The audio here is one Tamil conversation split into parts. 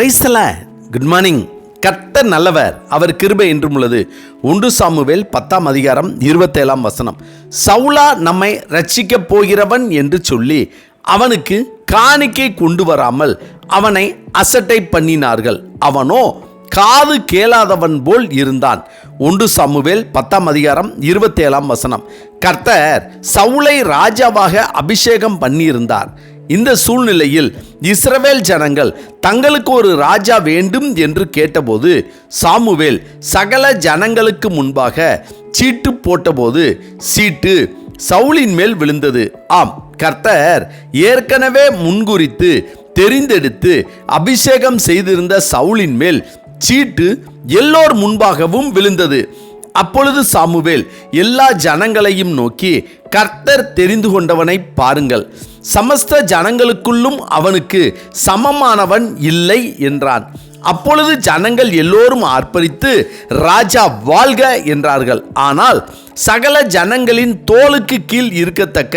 பிரைஸ்தல குட் மார்னிங் கர்த்தர் நல்லவர். அவர் கிருபை என்றும் உள்ளது. ஒன்று சாமுவேல் பத்தாம் அதிகாரம் இருபத்தேழாம் வசனம். சவுலா நம்மை ரட்சிக்கப் போகிறவன் என்று சொல்லி அவனுக்கு காணிக்கை கொண்டு வராமல் அவனை அசட்டை பண்ணினார்கள். அவனோ காது கேளாதவன் போல் இருந்தான். ஒன்று சாமுவேல் பத்தாம் அதிகாரம் இருபத்தேழாம் வசனம். கர்த்தர் சவுளை ராஜாவாக அபிஷேகம் பண்ணியிருந்தார். இந்த சூழ்நிலையில் இஸ்ரவேல் ஜனங்கள் தங்களுக்கு ஒரு ராஜா வேண்டும் என்று கேட்டபோது சாமுவேல் சகல ஜனங்களுக்கு முன்பாக சீட்டு போட்டபோது சீட்டு சவுலின் மேல் விழுந்தது. ஆம் கர்த்தர் ஏற்கனவே முன்குறித்து தெரிந்தெடுத்து அபிஷேகம் செய்திருந்த சவுலின் மேல் சீட்டு எல்லோர் முன்பாகவும் விழுந்தது. அப்பொழுது சாமுவேல் எல்லா ஜனங்களையும் நோக்கி கர்த்தர் தெரிந்து கொண்டவனை பாருங்கள். சமஸ்த ஜனங்களுக்குள்ளும் அவனுக்கு சமமானவன் இல்லை என்றான். அப்பொழுது ஜனங்கள் எல்லோரும் ஆர்ப்பரித்து ராஜா வாழ்க என்றார்கள். ஆனால் சகல ஜனங்களின் தோலுக்கு கீழ் இருக்கத்தக்க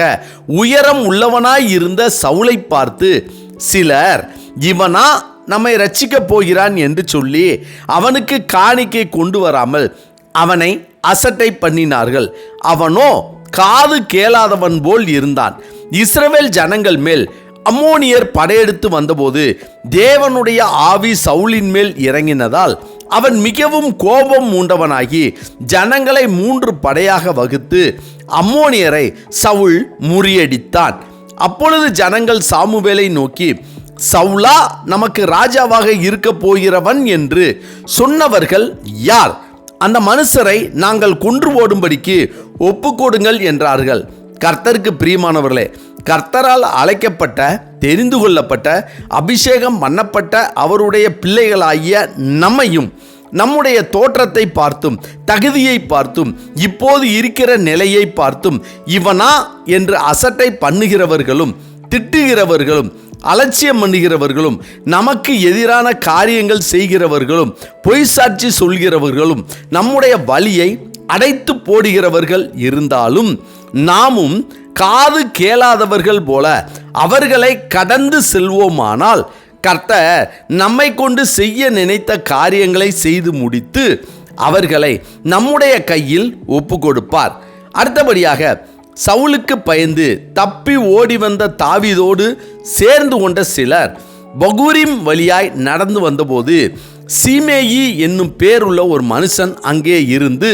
உயரம் உள்ளவனாய் இருந்த சவுளை பார்த்து சிலர் இவனா நம்மை ரட்சிக்கப் போகிறான் என்று சொல்லி அவனுக்கு காணிக்கை கொண்டு வராமல் அவனை அசட்டை பண்ணினார்கள். அவனோ காது கேளாதவன் போல் இருந்தான். இஸ்ரவேல் ஜனங்கள் மேல் அம்மோனியர் படையெடுத்து வந்தபோது தேவனுடைய ஆவி சவுலின் மேல் இறங்கினதால் அவன் மிகவும் கோபம் மூண்டவனாகி ஜனங்களை மூன்று படையாக வகுத்து அம்மோனியரை சவுல் முறியடித்தான். அப்பொழுது ஜனங்கள் சாமுவேலை நோக்கி சவுலா நமக்கு ராஜாவாக இருக்க போகிறவன் என்று சொன்னவர்கள் யார்? அந்த மனுஷரை நாங்கள் கொன்று ஓடும்படிக்கு ஒப்புக்கொடுங்கள் என்றார்கள். கர்த்தருக்கு பிரியமானவர்களே கர்த்தரால் அழைக்கப்பட்ட தெரிந்து கொள்ளப்பட்ட அபிஷேகம் பண்ணப்பட்ட அவருடைய பிள்ளைகளாகிய நம்மையும் நம்முடைய தோற்றத்தை பார்த்தும் தகுதியை பார்த்தும் இப்போது இருக்கிற நிலையை பார்த்தும் இவனா என்று அசட்டை பண்ணுகிறவர்களும் திட்டுகிறவர்களும் அலட்சியம் பண்ணுகிறவர்களும் நமக்கு எதிரான காரியங்கள் செய்கிறவர்களும் பொய் சாட்சி சொல்கிறவர்களும் நம்முடைய வழியை அடைத்து போடுகிறவர்கள் இருந்தாலும் நாமும் காது கேளாதவர்கள் போல அவர்களை கடந்து செல்வோமானால் கர்த்தர் நம்மை கொண்டு செய்ய நினைத்த காரியங்களை செய்து முடித்து அவர்களை நம்முடைய கையில் ஒப்பு கொடுப்பார் அடுத்தபடியாக சவுலுக்கு பயந்து தப்பி ஓடி வந்த தாவீதோடு சேர்ந்து கொண்ட சிலர் பகூரிம் வழியாய் நடந்து வந்தபோது சீமேயி என்னும் பேருள்ள ஒரு மனுஷன் அங்கே இருந்து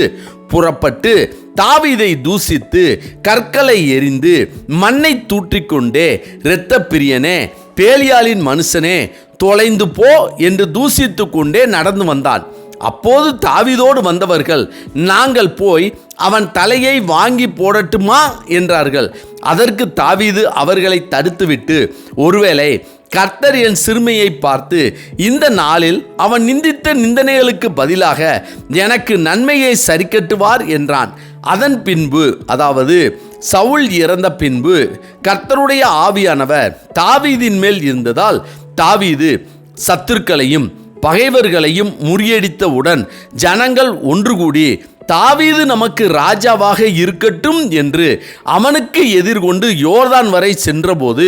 புறப்பட்டு தாவீதை தூசித்து கற்களை எரிந்து மண்ணை தூற்றிக்கொண்டே இரத்த பிரியனே பேலியாளின் மனுஷனே தொலைந்து போ என்று தூசித்து கொண்டே நடந்து வந்தான். அப்போது தாவீதோடு வந்தவர்கள் நாங்கள் போய் அவன் தலையை வாங்கி போடட்டுமா? என்றார்கள். அதற்கு தாவீது அவர்களை தடுத்துவிட்டு ஒருவேளை கர்த்தர் என் சிறுமையை பார்த்து இந்த நாளில் அவன் நிந்தித்த நிந்தனைகளுக்கு பதிலாக எனக்கு நன்மையை சரிக்கட்டுவார் என்றான். அதன் பின்பு அதாவது சவுல் இறந்த பின்பு கர்த்தருடைய ஆவியானவர் தாவீதின் மேல் இருந்ததால் தாவீது சத்துருக்களையும் பகைவர்களையும் முறியடித்தவுடன் ஜனங்கள் ஒன்று கூடி தாவீது நமக்கு ராஜாவாக இருக்கட்டும் என்று அவனுக்கு எதிர்கொண்டு யோர்தான் வரை சென்றபோது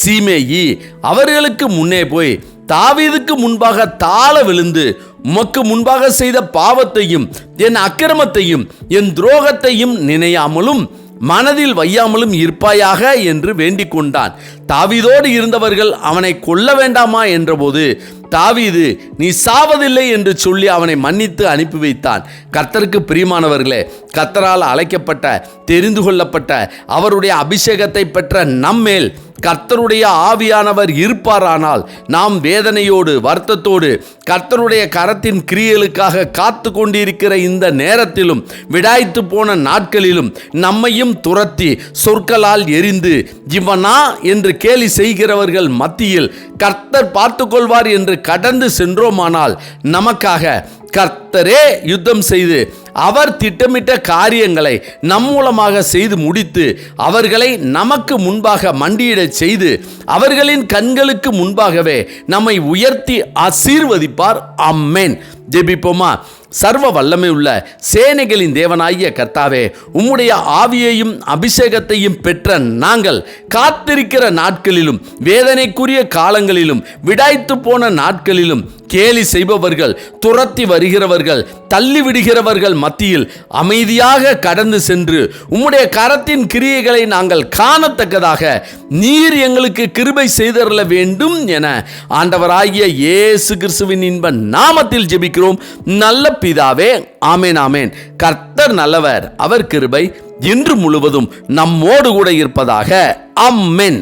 சீமேயி அவர்களுக்கு முன்னே போய் தாவீதுக்கு முன்பாக தாழ விழுந்து உமக்கு முன்பாக செய்த பாவத்தையும் என் அக்கிரமத்தையும் என் துரோகத்தையும் நினையாமலும் மனதில் வையாமலும் இருப்பாயாக என்று வேண்டிக் கொண்டான் தாவீதோடு இருந்தவர்கள் அவனை கொல்ல வேண்டாமா என்றபோது தாவீது நீ சாவதில்லை என்று சொல்லி அவனை மன்னித்து அனுப்பி வைத்தான். கர்த்தருக்கு பிரியமானவர்களே கர்த்தரால் அழைக்கப்பட்ட தெரிந்து கொள்ளப்பட்ட அவருடைய அபிஷேகத்தை பெற்ற நம்மேல் கர்த்தருடைய ஆவியானவர் இருப்பாரானால் நாம் வேதனையோடு வருத்தத்தோடு கர்த்தருடைய கரத்தின் கிரியலுக்காக காத்து கொண்டிருக்கிற இந்த நேரத்திலும் விடாய்த்து போன நாட்களிலும் நம்மையும் துரத்தி சொற்களால் எரிந்து இவனா? என்று கேலி செய்கிறவர்கள் மத்தியில் கர்த்தர் பார்த்து கொள்வார் என்று கடந்து சென்றோமானால் நமக்காக கர்த்தரே யுத்தம் செய்து அவர் திட்டமிட்ட காரியங்களை நம் மூலமாக செய்து முடித்து அவர்களை நமக்கு முன்பாக மண்டியிடச் செய்து அவர்களின் கண்களுக்கு முன்பாகவே நம்மை உயர்த்தி ஆசீர்வதிப்பார். அம்மேன் ஜெபிப்போமா? சர்வ வல்லமை உள்ள சேனைகளின் தேவனாகிய கர்த்தாவே உம்முடைய ஆவியையும் அபிஷேகத்தையும் பெற்ற நாங்கள் காத்திருக்கிற நாட்களிலும் வேதனைக்குரிய காலங்களிலும் விடாய்த்து போன நாட்களிலும் கேலி செய்பவர்கள் துரத்தி வருகிறவர்கள் தள்ளிவிடுகிறவர்கள் மத்தியில் அமைதியாக கடந்து சென்று உம்முடைய கரத்தின் கிரியைகளை நாங்கள் காணத்தக்கதாக நீர் எங்களுக்கு கிருபை செய்தரல வேண்டும் என ஆண்டவராகிய இயேசு கிறிஸ்துவின் இன்ப நாமத்தில் ஜெபிக்கிறோம். நல்ல பிதாவே ஆமேன் ஆமேன். கர்த்தர் நல்லவர் அவர் கிருபை இன்று முழுவதும் நம்மோடு கூட இருப்பதாக. அம்மென்